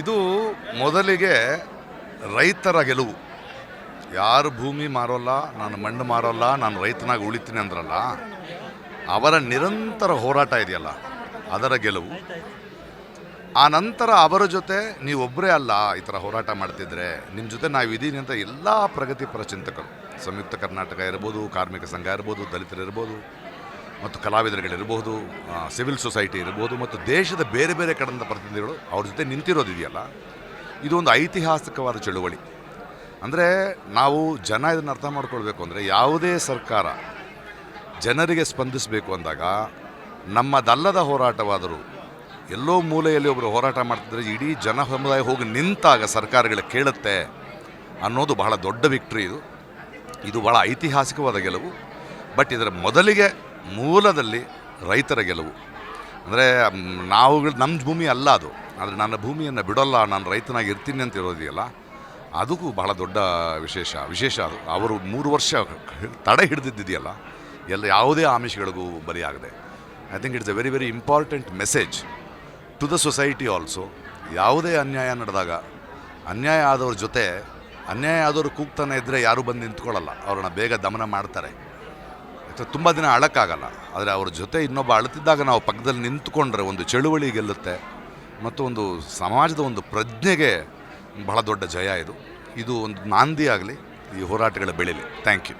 ಇದು ಮೊದಲಿಗೆ ರೈತರ ಗೆಲುವು. ಯಾರು ಭೂಮಿ ಮಾರೋಲ್ಲ, ನಾನು ಮಣ್ಣು ಮಾರೋಲ್ಲ, ನಾನು ರೈತನಾಗಿ ಉಳಿತೀನಿ ಅಂದ್ರಲ್ಲ, ಅವರ ನಿರಂತರ ಹೋರಾಟ ಇದೆಯಲ್ಲ, ಅದರ ಗೆಲುವು. ಆ ನಂತರ ಅವರ ಜೊತೆ ನೀವೊಬ್ಬರೇ ಅಲ್ಲ ಈ ಥರ ಹೋರಾಟ ಮಾಡ್ತಿದ್ರೆ, ನಿಮ್ಮ ಜೊತೆ ನಾವಿದ್ದೀವಿ ಅಂತ ಎಲ್ಲ ಪ್ರಗತಿಪರ ಚಿಂತಕರು. ಸಂಯುಕ್ತ ಕರ್ನಾಟಕ ಇರ್ಬೋದು, ಕಾರ್ಮಿಕ ಸಂಘ ಇರ್ಬೋದು, ದಲಿತರು ಇರ್ಬೋದು ಮತ್ತು ಕಲಾವಿದರುಗಳಿರಬಹುದು ಸಿವಿಲ್ ಸೊಸೈಟಿ ಇರಬಹುದು ಮತ್ತು ದೇಶದ ಬೇರೆ ಬೇರೆ ಕಡೆಯಿಂದ ಪ್ರತಿನಿಧಿಗಳು ಅವ್ರ ಜೊತೆ ನಿಂತಿರೋದಿದೆಯಲ್ಲ ಇದು ಒಂದು ಐತಿಹಾಸಿಕವಾದ ಚಳುವಳಿ. ಅಂದರೆ ನಾವು ಜನ ಇದನ್ನು ಅರ್ಥ ಮಾಡ್ಕೊಳ್ಬೇಕು ಅಂದರೆ ಯಾವುದೇ ಸರ್ಕಾರ ಜನರಿಗೆ ಸ್ಪಂದಿಸಬೇಕು ಅಂದಾಗ ನಮ್ಮದಲ್ಲದ ಹೋರಾಟವಾದರೂ, ಎಲ್ಲೋ ಮೂಲೆಯಲ್ಲಿ ಒಬ್ಬರು ಹೋರಾಟ ಮಾಡ್ತಿದ್ರೆ ಇಡೀ ಜನ ಸಮುದಾಯ ಹೋಗಿ ನಿಂತಾಗ ಸರ್ಕಾರಗಳು ಕೇಳುತ್ತೆ ಅನ್ನೋದು ಬಹಳ ದೊಡ್ಡ ವಿಕ್ಟ್ರಿ ಇದು. ಇದು ಬಹಳ ಐತಿಹಾಸಿಕವಾದ ಗೆಲುವು. ಬಟ್ ಇದರ ಮೊದಲಿಗೆ ಮೂಲದಲ್ಲಿ ರೈತರ ಗೆಲುವು. ಅಂದರೆ ನಾವು ನಮ್ಮ ಭೂಮಿ ಅಲ್ಲ ಅದು. ಆದರೆ ನನ್ನ ಭೂಮಿಯನ್ನು ಬಿಡೋಲ್ಲ, ನಾನು ರೈತನಾಗಿ ಇರ್ತೀನಿ ಅಂತ ಇರೋದಿಲ್ಲ ಅದಕ್ಕೂ ಬಹಳ ದೊಡ್ಡ ವಿಶೇಷ. ವಿಶೇಷ ಅದು. ಅವರು ಮೂರು ವರ್ಷ ತಡೆ ಹಿಡಿದಿದ್ದಿದೆಯಲ್ಲ, ಎಲ್ಲ ಯಾವುದೇ ಆಮಿಷಗಳಿಗೂ ಬಲಿಯಾಗದೆ. I think it's a very very important message to the society also ಯಾವುದೇ ಅನ್ಯಾಯ ನಡೆದಾಗ, ಅನ್ಯಾಯ ಆದವ್ರ ಜೊತೆ, ಅನ್ಯಾಯ ಆದವರು ಕೂಗ್ತಾನೆ ಇದ್ದರೆ ಯಾರೂ ಬಂದು ನಿಂತ್ಕೊಳ್ಳಲ್ಲ. ಅವ್ರನ್ನ ಬೇಗ ದಮನ ಮಾಡ್ತಾರೆ. ತುಂಬ ದಿನ ಅಳಕ್ಕಾಗಲ್ಲ. ಆದರೆ ಅವ್ರ ಜೊತೆ ಇನ್ನೊಬ್ಬ ಅಳುತ್ತಿದ್ದಾಗ ನಾವು ಪಕ್ಕದಲ್ಲಿ ನಿಂತ್ಕೊಂಡ್ರೆ ಒಂದು ಚಳುವಳಿ ಗೆಲ್ಲುತ್ತೆ. ಮತ್ತು ಒಂದು ಸಮಾಜದ ಒಂದು ಪ್ರಜ್ಞೆಗೆ ಬಹಳ ದೊಡ್ಡ ಜಯ ಇದು. ಇದು ಒಂದು ನಾಂದಿ ಆಗಲಿ ಈ ಹೋರಾಟಗಳ ಬೆಳೀಲಿ. ಥ್ಯಾಂಕ್ ಯು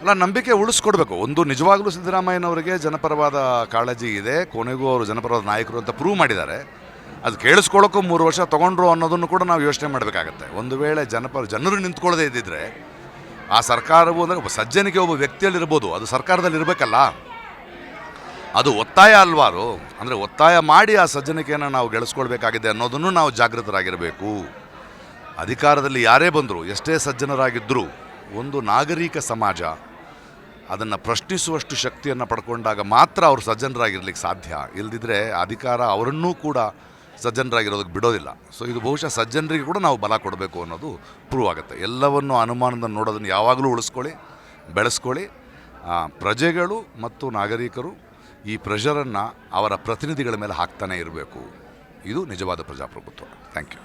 ಅಲ್ಲ ನಂಬಿಕೆ ಉಳಿಸ್ಕೊಡ್ಬೇಕು. ಒಂದು ನಿಜವಾಗಲೂ ಸಿದ್ದರಾಮಯ್ಯನವರಿಗೆ ಜನಪರವಾದ ಕಾಳಜಿ ಇದೆ. ಕೊನೆಗೂ ಅವರು ಜನಪರವಾದ ನಾಯಕರು ಅಂತ ಪ್ರೂವ್ ಮಾಡಿದ್ದಾರೆ. ಅದು ಕೇಳಿಸ್ಕೊಳ್ಳೋಕ್ಕೂ ಮೂರು ವರ್ಷ ತೊಗೊಂಡ್ರು ಅನ್ನೋದನ್ನು ಕೂಡ ನಾವು ಯೋಚನೆ ಮಾಡಬೇಕಾಗತ್ತೆ. ಒಂದು ವೇಳೆ ಜನಪರ ಜನರು ನಿಂತ್ಕೊಳ್ಳದೆ ಇದ್ದಿದ್ರೆ ಆ ಸರ್ಕಾರವು ಅಂದರೆ ಸಜ್ಜನಿಕೆ ಒಬ್ಬ ವ್ಯಕ್ತಿಯಲ್ಲಿರ್ಬೋದು. ಅದು ಸರ್ಕಾರದಲ್ಲಿ ಇರಬೇಕಲ್ಲ ಅದು ಒತ್ತಾಯ ಅಲ್ವಾರು? ಅಂದರೆ ಒತ್ತಾಯ ಮಾಡಿ ಆ ಸಜ್ಜನಿಕೆಯನ್ನು ನಾವು ಗೆಳಿಸ್ಕೊಳ್ಬೇಕಾಗಿದೆ ಅನ್ನೋದನ್ನು ನಾವು ಜಾಗೃತರಾಗಿರಬೇಕು. ಅಧಿಕಾರದಲ್ಲಿ ಯಾರೇ ಬಂದರೂ, ಎಷ್ಟೇ ಸಜ್ಜನರಾಗಿದ್ದರೂ ಒಂದು ನಾಗರಿಕ ಸಮಾಜ ಅದನ್ನು ಪ್ರಶ್ನಿಸುವಷ್ಟು ಶಕ್ತಿಯನ್ನು ಪಡ್ಕೊಂಡಾಗ ಮಾತ್ರ ಅವರು ಸಜ್ಜನರಾಗಿರ್ಲಿಕ್ಕೆ ಸಾಧ್ಯ. ಇಲ್ಲದಿದ್ದರೆ ಅಧಿಕಾರ ಅವರನ್ನೂ ಕೂಡ ಸಜ್ಜನರಾಗಿರೋದಕ್ಕೆ ಬಿಡೋದಿಲ್ಲ. ಸೊ ಇದು ಬಹುಶಃ ಸಜ್ಜನರಿಗೆ ಕೂಡ ನಾವು ಬಲ ಕೊಡಬೇಕು ಅನ್ನೋದು ಪ್ರೂವ್ ಆಗುತ್ತೆ. ಎಲ್ಲವನ್ನು ಅನುಮಾನದ ನೋಡೋದನ್ನು ಯಾವಾಗಲೂ ಉಳಿಸ್ಕೊಳ್ಳಿ, ಬೆಳೆಸ್ಕೊಳ್ಳಿ. ಪ್ರಜೆಗಳು ಮತ್ತು ನಾಗರಿಕರು ಈ ಪ್ರೆಷರನ್ನು ಅವರ ಪ್ರತಿನಿಧಿಗಳ ಮೇಲೆ ಹಾಕ್ತಾನೆ ಇರಬೇಕು. ಇದು ನಿಜವಾದ ಪ್ರಜಾಪ್ರಭುತ್ವ. Thank you